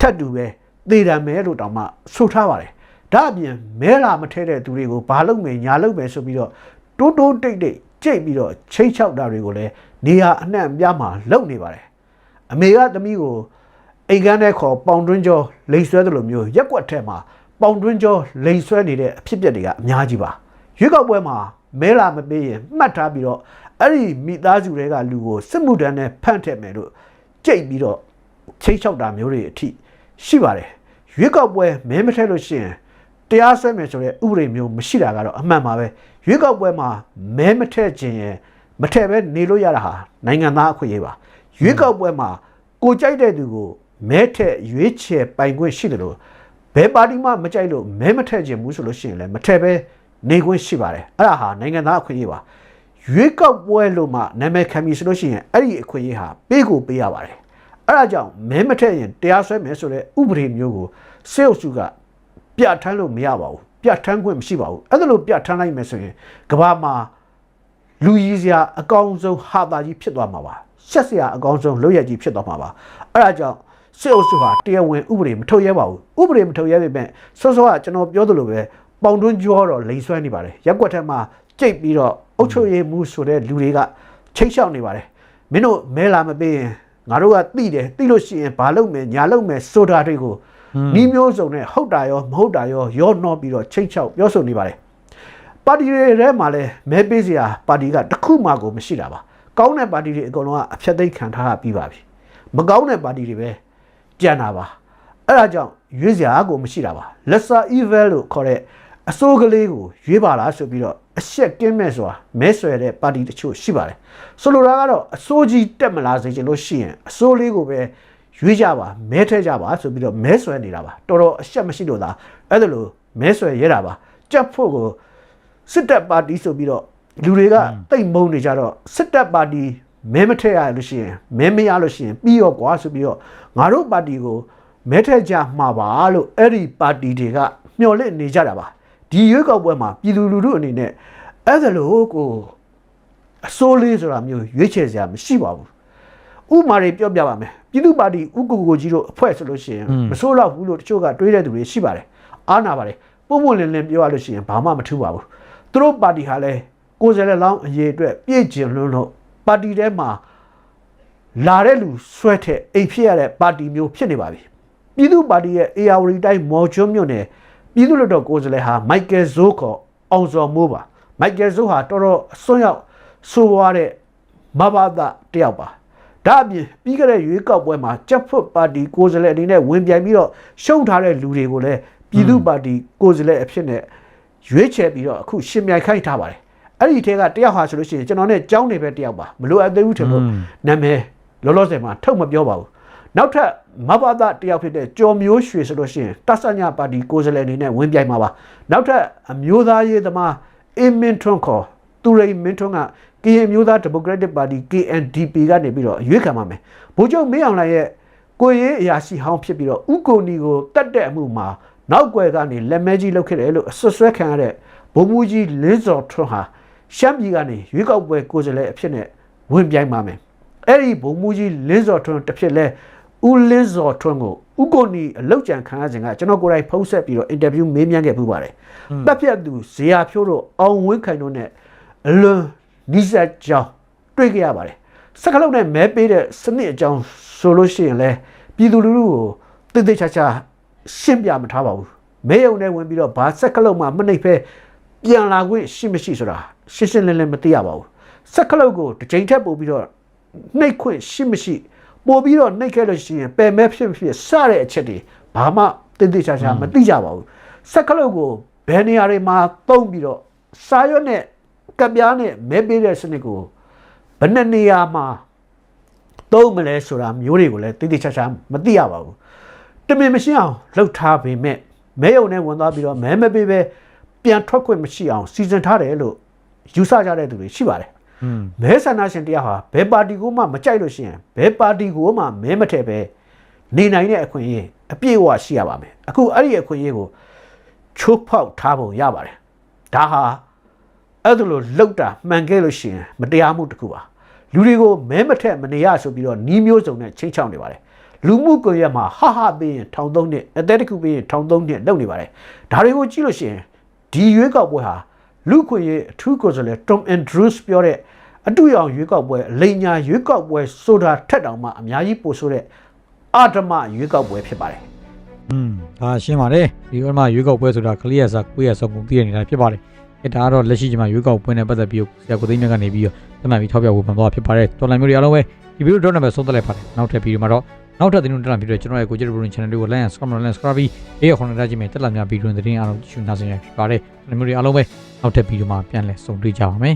ထပ်တူပဲတေတံမဲလို့တောင်မှဆိုထားပါတယ်ဒါအပြင်မဲလာမထဲတဲ့သူတွေကိုဘာလုပ်မယ်ညာလုပ်မယ်ဆိုပြီးတော့တိုးတိုးတိတ်တိတ်ကြိတ်ပြီးတော့ချိတ်ချောက်တာတွေကိုလည်းနေရာအနှံ့အပြားမှာလုပ်နေပါတယ်အမေကသမီးကို အိမ်ကန်းထဲခေါ်ပေါင်တွင်းကျော်လိန်ဆွဲတယ်လို့မျိုးရက်ကွက်ထဲမှာပေါင်တွင်းကျော်လိန်ဆွဲနေတဲ့အဖြစ်အပျက်တွေကအများကြီးပါရွေးကောက်ပွဲမှာမဲလာမပေးရင်မှတ်ထားပြီးတော့အဲ့ဒီမိသားစုတွေကလူကိုစစ်မှုထမ်းနဲ့ဖန့်ထည့်မယ်လို့ကြိတ်ပြီးတော့ချိတ်ချောက်တာမျိုးတွေအထိရှိပါတယ်ရွေးကောက်ပွဲမဲမထည့်လို့ရှိရင်တရားစွဲမယ်ဆိုတဲ့ဥပဒေမျိုးမရှိတာကတော့အမှန်ပါပဲရွေးကောက်ပွဲမှာမဲမထည့်ခြင်းရင်မထည့်ပဲနေလို့ရတာဟာနိုင်ငံသားအခွင့်အရေးပါရွေးကောက်ပွဲမှာကိုကြိုက်တဲ့သူကို မဲထည့်ရွေးချယ်ပိုင်ခွင့်ရှိတယ်လို့ဘယ်ပါတီမှမကြိုက်လို့မဲမထည့်ခြင်းဘူးဆိုလို့ရှိရင်လည်းမထည့်ပဲနေခွင့်ရှိပါတယ်အဲ့ဒါဟာနိုင်ငံသားအခွင့်အရေးပါရွေးကောက်ပွဲလို့မှနာမည်ခံပြီဆိုလို့ရှိရင်အဲ့ဒီအခွင့်အရေးဟာပေးကိုပေးရပါတယ်အဲ့ဒါကြောင့်မဲမထည့်ရင်တရားစွဲမယ်ဆိုတဲ့ဥပဒေမျိုးကိုစေအုပ်စုကပြဋ္ဌာန်းလို့မရပါဘူးပြဋ္ဌာန်းခွင့်မရှိပါဘူးအဲ့ဒါလို့ပြဋ္ဌာန်းလိုက်မယ်ဆိုရင်ကမ္ဘာမှာလူကြီးစရာအကောင်းဆုံးဟာတာကြီးဖြစ်သွားမှာပါရှက်စရာအကောင်းဆုံးလုပ်ရကြီးဖြစ်သွားမှာပါအဲ့ဒါကြောင့် စစ်အုပ်စုဟာတရားဝင်ဥပဒေမထုတ်ရဲပါဘူးဥပဒေမထုတ်ရဲပေမဲ့စောစောကကျွန်တော်ပြောသလိုပဲပေါင်တွန်းကြောတော့လိန်ဆွဲနေပါတယ်ရက်ကွက်ထက်မှာကြိတ်ပြီးတော့အုတ်ချုပ်ရည်မှုဆိုတဲ့လူတွေကချိတ်လျှောက်နေပါတယ်မင်းတို့မဲလာမပေးရင်ငါတို့ကတိတယ်တိလို့ရှိရင်ဘာလုပ်မယ်ညာလုပ်မယ်ဆိုတာတွေကိုနီးမျိုးစုံနဲ့ဟုတ်တာရောမဟုတ်တာရောရောနှောပြီးတော့ချိတ်ချောက်ပြောဆိုနေပါတယ်ပါတီတွေထဲမှာလည်းမဲပေးစရာပါတီကတစ်ခုမှကိုမရှိတာပါကောင်းတဲ့ပါတီတွေအကုန်လုံးကအဖြတ်သိမ်းခံထားရပြီးပါပြီမကောင်းတဲ့ပါတီတွေပဲ ကြံတာပါအဲ့ဒါကြောင့်ရွေးစရာကိုမရှိတာပါ lesser evil လို့ခေါ်တဲ့အစိုးကလေးကိုရွေးပါလားဆိုပြီးတော့အရှက်ကင်းမဲ့ဆိုတာမဲဆွဲတဲ့ပါတီတချို့ရှိပါတယ်ဆိုလိုတာကတော့အစိုးကြီးတက်မလာစေချင်လို့ရှိရင်အစိုးလေးကိုပဲရွေးကြပါမဲထဲကြပါဆိုပြီးတော့မဲဆွဲနေတာပါတော်တော်အရှက်မရှိလို့သာအဲ့ဒါလိုမဲဆွဲရတာပါကြက်ဖို့ကိုစစ်တပ်ပါတီဆိုပြီးတော့လူတွေကတိတ်မုန်းနေကြတော့စစ်တပ်ပါတီ မဲမထည့်ရလို့ရှိရင်မဲမရလို့ရှိရင်ပြီးရောကွာဆိုပြီးတော့ငါတို့ပါတီကိုမဲထည့်ကြမှာပါလို့အဲ့ဒီပါတီတွေကမျှော်လင့်နေကြတာပါဒီရွေးကောက်ပွဲမှာပြည်သူလူထုအနေနဲ့အဲ့ဒါလို့ကိုအစိုးလေးဆိုတာမျိုးရွေးချယ်စရာမရှိပါဘူးဥပမာတွေပြောပြပါမယ်ပြည်သူပါတီဥက္ကိုကိုကြီးတို့အဖွဲ့ဆိုလို့ရှိရင်မစိုးတော့ဘူးလို့တချို့ကတွေးတဲ့သူတွေရှိပါတယ်အားနာပါတယ်ပုံပုံလင်းလင်းပြောရလို့ရှိရင်ဘာမှမထူးပါဘူးသူတို့ပါတီဟာလည်းကိုယ်စားလှယ်လောင်းအရေးအတွက်ပြည့်ကျင်လွန်းလို့ ပါတီထဲမှာလာတဲ့လူဆွဲတဲ့အိမ်ဖြစ်ရတဲ့ပါတီမျိုးဖြစ်နေပါပြီပြည်သူပါတီရဲ့ AR တိုင်းမော်ကျွန်းမြို့နယ်ပြည်သူ့လွှတ်တော်ကိုယ်စားလှယ်ဟာမိုက်ကယ်ဇိုးခေါ်အောင်စော်မိုးပါမိုက်ကယ်ဇိုးဟာတော်တော်အစွန်းရောက်ဆိုးွားတဲ့မဘာသာတယောက်ပါဒါအပြင်ပြီးခဲ့တဲ့ရွေးကောက်ပွဲမှာချက်ဖွတ်ပါတီကိုယ်စားလှယ်အနေနဲ့ဝင်ပြိုင်ပြီးတော့ရှုံးထားတဲ့လူတွေကိုလည်းပြည်သူ့ပါတီကိုယ်စားလှယ်အဖြစ်နဲ့ရွေးချယ်ပြီးတော့အခုရှင်မြိုင်ခိုင်းထားပါတယ် အဲ့ဒီထဲကတယောက်ဟာဆိုလို့ရှိရင်ကျွန်တော်နဲ့ကြောင်းနေပဲတယောက်ပါမလို့အပ်သေးဘူးထင်လို့နာမည်လောလောဆယ်မှာထုတ်မပြောပါဘူးနောက်ထပ်မဘာသာတယောက်ဖြစ်တဲ့ကျော်မျိုးရွှေဆိုလို့ရှိရင်တဆညာပါတီကိုယ်စားလှယ်အနေနဲ့ဝင်ပြိုင်မှာပါနောက်ထပ်အမျိုးသားရေးသမားအင်မင်ထွန်းခေါ်သူရိန်မင်းထွန်းကကရင်မျိုးသားဒီမိုကရက်တစ်ပါတီ KNDP ကနေပြီးတော့ရွေးခံပါမယ်ဗိုလ်ချုပ်မင်းအောင်လှိုင်ရဲ့ကိုရေးအရာရှိဟောင်းဖြစ်ပြီးတော့ဥကိုနီကိုတတ်တဲ့အမှုမှာနောက်ွယ်ကနေလက်မဲကြီးလုပ်ခဲ့တယ်လို့အဆွဆွဲခံရတဲ့ဗိုလ်မှူးကြီးလင်းစော်ထွန်းဟာ ရှမ်းပြည်ကနေရွေးကောက်ပွဲကိုယ်စားလှယ်အဖြစ်နဲ့ဝင်ပြိုင်ပါမယ်အဲ့ဒီဗိုလ်မှူးကြီးလင်းစော်ထွန်းတစ်ဖြစ်လဲဦးလင်းစော်ထွန်းကိုဥကိုနီအလောက်ကြံခံရစဉ်ကကျွန်တော်ကိုယ်တိုင်ဖုံးဆက်ပြီးတော့အင်တာဗျူးမေးမြန်းခဲ့ပူပါတယ်တပ်ဖြတ်သူဇေယျဖြိုးတို့အောင်ဝင်းခိုင်တို့နဲ့အလွန်နီးစပ်ကြောင်းတွေ့ကြရပါတယ်စကလုံးနဲ့မဲပေးတဲ့စနစ်အကြောင်းဆိုလို့ရှိရင်လဲပြည်သူလူထုကိုတိတ်တိတ်ချာချာရှင်းပြမထားပါဘူးမဲယုံနဲ့ဝင်ပြီးတော့ဘာစက်ကလုံးမှမနှိပ်ဖဲ ပြန်လာခွင့်ရှိမရှိဆိုတာရှင်းရှင်းလင်းလင်းမသိရပါဘူးစက်ကလုံးကိုတစ်ချိန်ထက်ပို့ပြီးတော့နှိပ်ခွင့်ရှိမရှိပို့ပြီးတော့နှိပ်ခဲ့လို့ရှိရင်ပယ်မဲဖြစ်ဖြစ်စတဲ့အချက်တွေဘာမှတိတ်တိတ်ချာချာမသိကြပါဘူးစက်ကလုံးကိုဘယ်နေရာတွေမှာတုံးပြီးတော့စာရွက်နဲ့ကပ်ပြားနဲ့မဲပေးတဲ့စနစ်ကိုဘယ်နှစ်နေရာမှာသုံးမလဲဆိုတာမျိုးတွေကိုလည်းတိတိကျကျမသိရပါဘူးတမင်မရှိအောင်လှုပ်ထားပေမဲ့မဲယုံနဲ့ဝင်သွားပြီးတော့မဲမပေးပဲ ပြန်ထွက်ခွင့်မရှိအောင်စီစဉ်ထားတယ်လို့ယူဆကြတဲ့သူတွေရှိပါတယ်မဲဆန္ဒရှင်တရားဟာဘယ်ပါတီကိုမှမကြိုက်လို့ရှိရင်ဘယ်ပါတီကိုမှမဲမထည့်ပဲနေနိုင်တဲ့အခွင့်အရေးအပြည့်အဝရှိရပါမယ်အခုအဲ့ဒီအခွင့်အရေးကိုချိုးဖောက်ထားပုံရပါတယ်ဒါဟာအဲ့ဒါလိုလောက်တာမှန်ခဲ့လို့ရှိရင်မတရားမှုတစ်ခုပါလူတွေကိုမဲမထက်မနေရဆိုပြီးတော့နီးမျိုးစုံနဲ့ချင်းချောက်နေပါတယ်လူမှုကွန်ရက်မှာဟာဟာပေးရင်ထောင်သုံးနှစ်အသက်တစ်ခုပေးရင်ထောင်သုံးနှစ်လုပ်နေပါတယ်ဒါတွေကိုကြည့်လို့ရှိရင် ဒီရွေးကောက်ပွဲဟာလူခွင့်ရေးအထူးကိုယ်စားလှယ် Tom Andrews ပြောတဲ့အတူရောင်ရွေးကောက်ပွဲအလိညာရွေးကောက်ပွဲဆိုတာထက်တောင်မှအများကြီးပိုဆိုးတဲ့အဓမ္မရွေးကောက်ပွဲဖြစ်ပါတယ်อืมဒါရှင်းပါတယ်ဒီဥမာရွေးကောက်ပွဲဆိုတာ clear စာကိုရဆောက်ကုန်တည်နေတာဖြစ်ပါတယ်အဲဒါကတော့လက်ရှိချိန်မှာရွေးကောက်ပွဲနဲ့ပတ်သက်ပြီးဆရာကိုသိန်းမြတ်ကနေပြီးတော့တမန်ပြီးထောက်ပြဝေဖန်သွားဖြစ်ပါတယ်တော်လိုင်းမျိုးတွေအားလုံးပဲဒီဗီဒီယိုတော့နံပါတ်ဆုံးသက်လိုက်ပါတယ်နောက်ထပ်ဗီဒီယိုမှာတော့ နောက်ထပ်သတင်းတွေတက်လာပြီးတော့ကျွန်တော်ရဲ့ကိုကြည့်တဲ့ Bruin Channel လေးကို like and subscribe လုပ် like subscribe ပြီးအေးရခွန်ရကြည့်မယ်တက်လာများဗီဒီယိုသတင်းအားလုံးကြည့်ရှုနားဆင်ရဖြစ်ပါတယ်ဒီမျိုးတွေအားလုံးပဲနောက်ထပ်ဗီဒီယိုမှာပြန်လည်ဆုံတွေ့ကြပါမယ်